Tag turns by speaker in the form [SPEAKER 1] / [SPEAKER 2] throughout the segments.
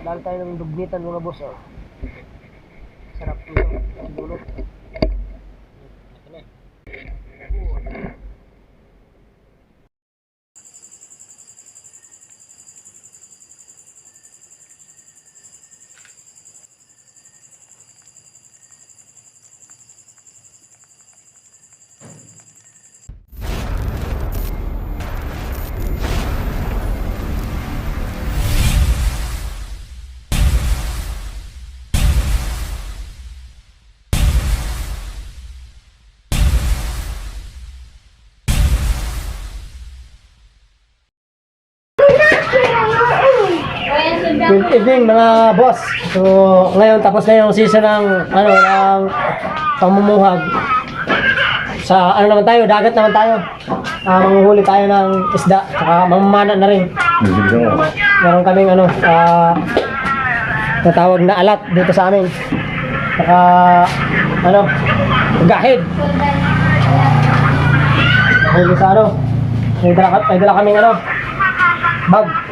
[SPEAKER 1] Dahil tayo ng dugnitan mga boss, oh. Sarap nito, siguro. Good evening mga boss. So, ngayon tapos na yung season ng ano ng pamumuhag. Sa ano naman tayo, dagat naman tayo. Ah, manguhuli tayo ng isda, saka mamamana na rin. Meron kaming ano, ah natawag na alat dito sa amin. Saka ano, gahid. Huli sa ano, may dala, may dala kaming ano, bag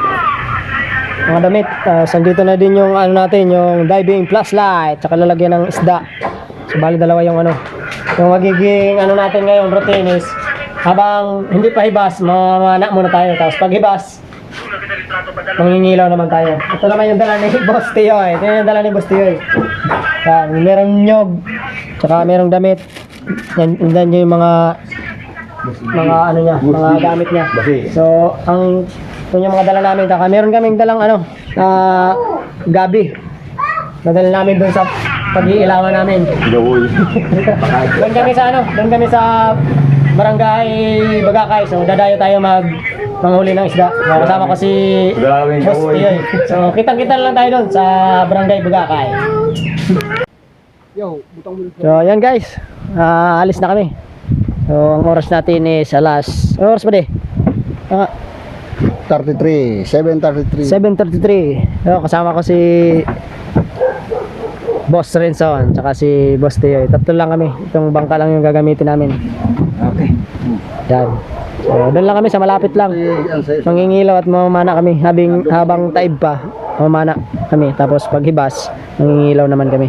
[SPEAKER 1] mga damit. Tapos dito na din yung ano natin, yung diving flashlight, tsaka lalagyan ng isda. So bali dalawa yung ano. Yung magiging ano natin ngayon routine is habang hindi pa hibas, mamamana muna tayo. Tapos pag hibas, mangingilaw naman tayo. Ito naman yung dala ni Boss Tioy. Ito yung dala ni Boss Tioy. Yan, merong nyog, tsaka merong damit. Yan, yan yung mga mga ano niya, mga gamit niya. So, ang ito yung mga dala namin. Taka, meron kaming dalang ano, ah gabi. Nadala namin doon sa pag-iilawan namin. doon kami sa ano, doon kami sa barangay Bagakay. So, dadayo tayo mag manghuli ng isda. So, kasama ko si Boss
[SPEAKER 2] gawoy.
[SPEAKER 1] Tioy. So, kitang-kita lang tayo doon sa barangay Bagakay.
[SPEAKER 3] Yo, butang mo
[SPEAKER 1] So, yan guys. Ah, alis na kami. So, ang oras natin is alas... Ang oras ba di? Ah,
[SPEAKER 3] 33, 733.
[SPEAKER 1] 7.33. So, kasama ko si Boss Renson, tsaka si Boss Teo. Tatlo lang kami. Itong bangka lang yung gagamitin namin.
[SPEAKER 3] Okay.
[SPEAKER 1] Yan. So, doon lang kami sa malapit lang. Mangingilaw at mamamana kami. Habing, habang taib pa, mamamana kami. Tapos pag hibas, mangingilaw naman kami.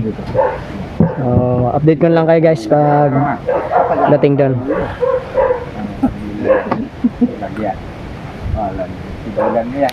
[SPEAKER 1] So, update ko lang kayo guys pag dating doon. Hujan.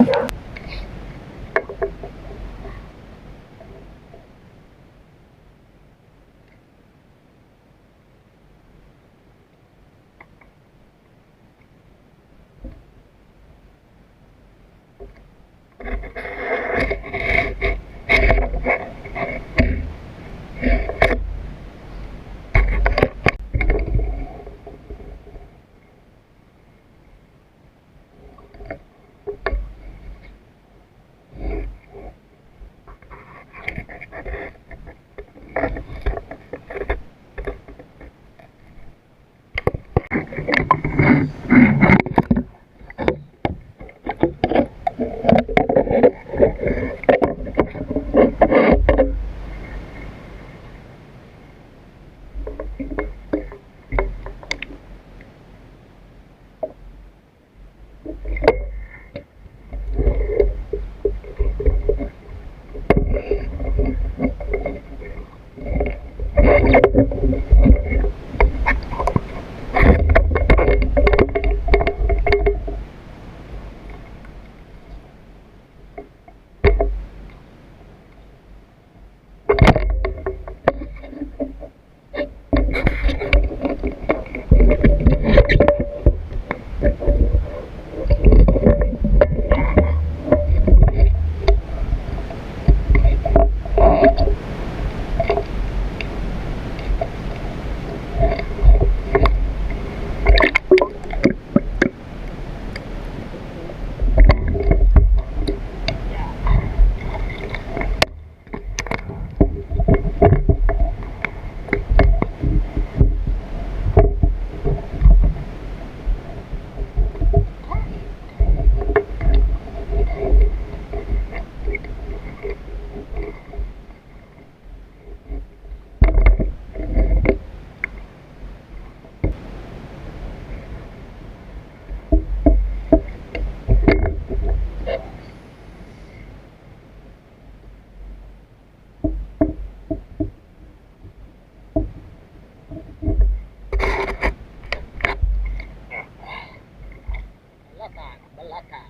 [SPEAKER 1] Belakang.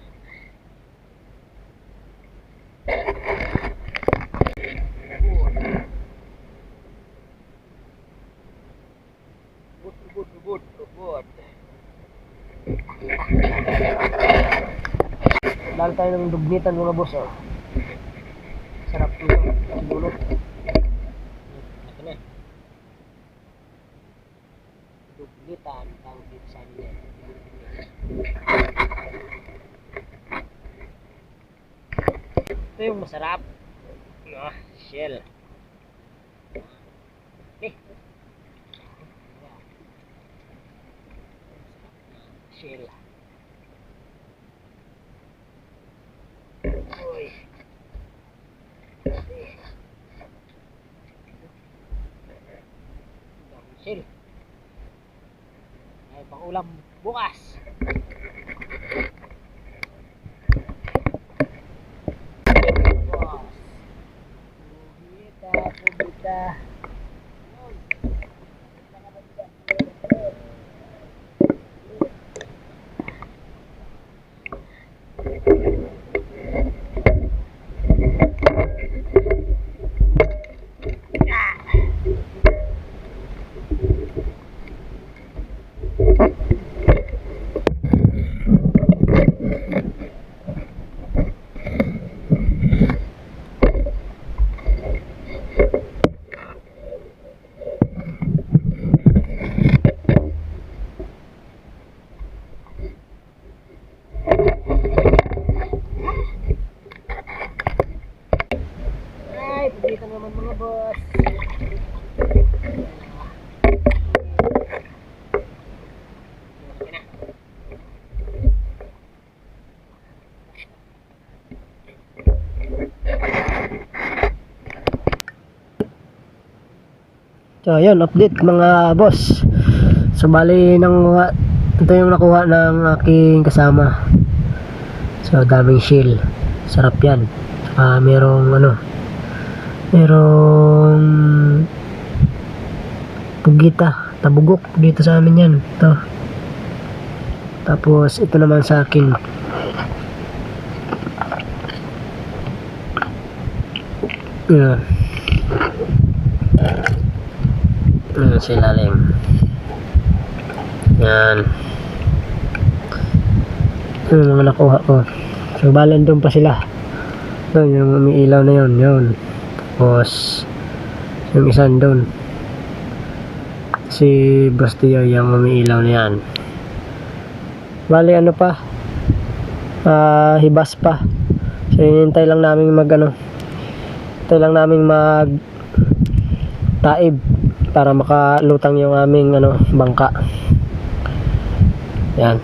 [SPEAKER 1] Ubod, ubod, ubod, ubod. Lalo tayo ng dugnitan mga boss, oh. Sarap nito, siguro. Ito na. Dugnitan, tawag dito sa amin yan. Ito yung masarap. Ah, shell. Eh. Shell. Uy. Shell. Ay, pang ulam bukas. Boss. Pugita, pugita. Pugita naman mga boss. So, yun, update mga boss. So, bali ng mga, ito yung nakuha ng aking kasama. So, daming shield. Sarap yan. Ah, merong ano, merong pugita, tabugok dito sa amin yan. Ito. Tapos, ito naman sa akin. Yan. Yan sa ilalim. Yan. Yung mga nakuha ko. So, balen doon pa sila. Doon, yung umiilaw na yun. Yun. Tapos, yung isan doon. Si Bastio yung umiilaw na yan. Bali, ano pa? Ah, hibas pa. So, hinintay lang namin mag, ano, hintay lang namin mag taib para makalutang yung aming ano bangka yan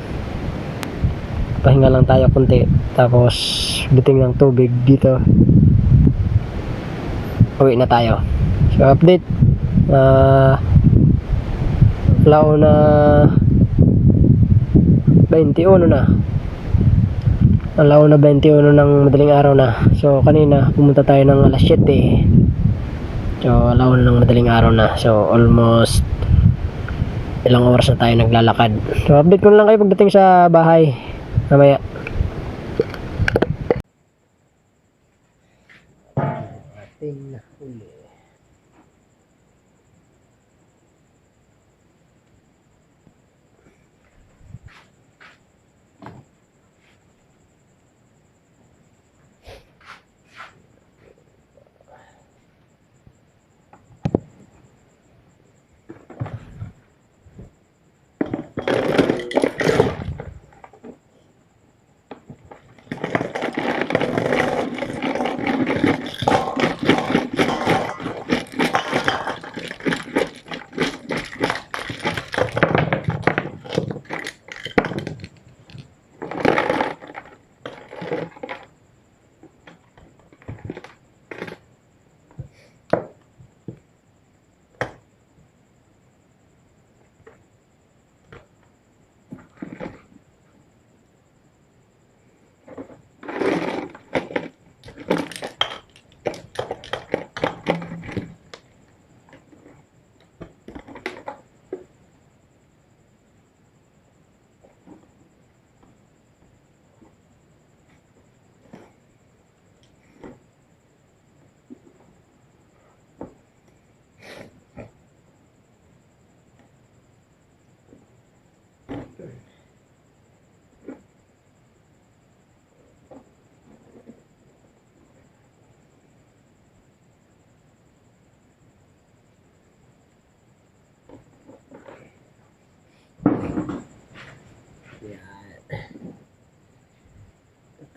[SPEAKER 1] pahinga lang tayo kunti tapos biting ng tubig dito uwi na tayo so update uh, launa 21 na ang launa 21 ng madaling araw na so kanina pumunta tayo ng alas 7 So, alaon ng madaling araw na. So, almost ilang oras na tayo naglalakad. So, update ko na lang kayo pagdating sa bahay. Mamaya. Ating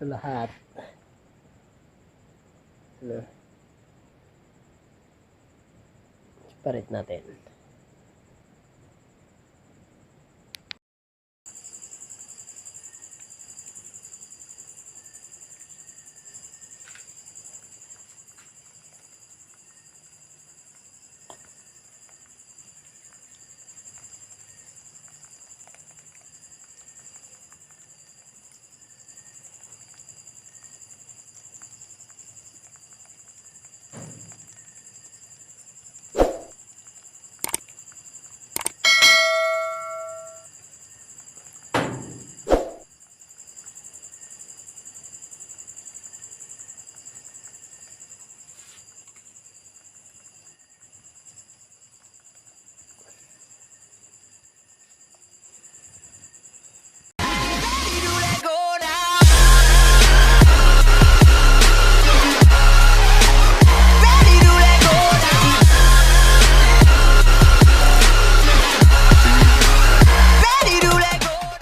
[SPEAKER 1] Ito lahat. Ano? Separate natin.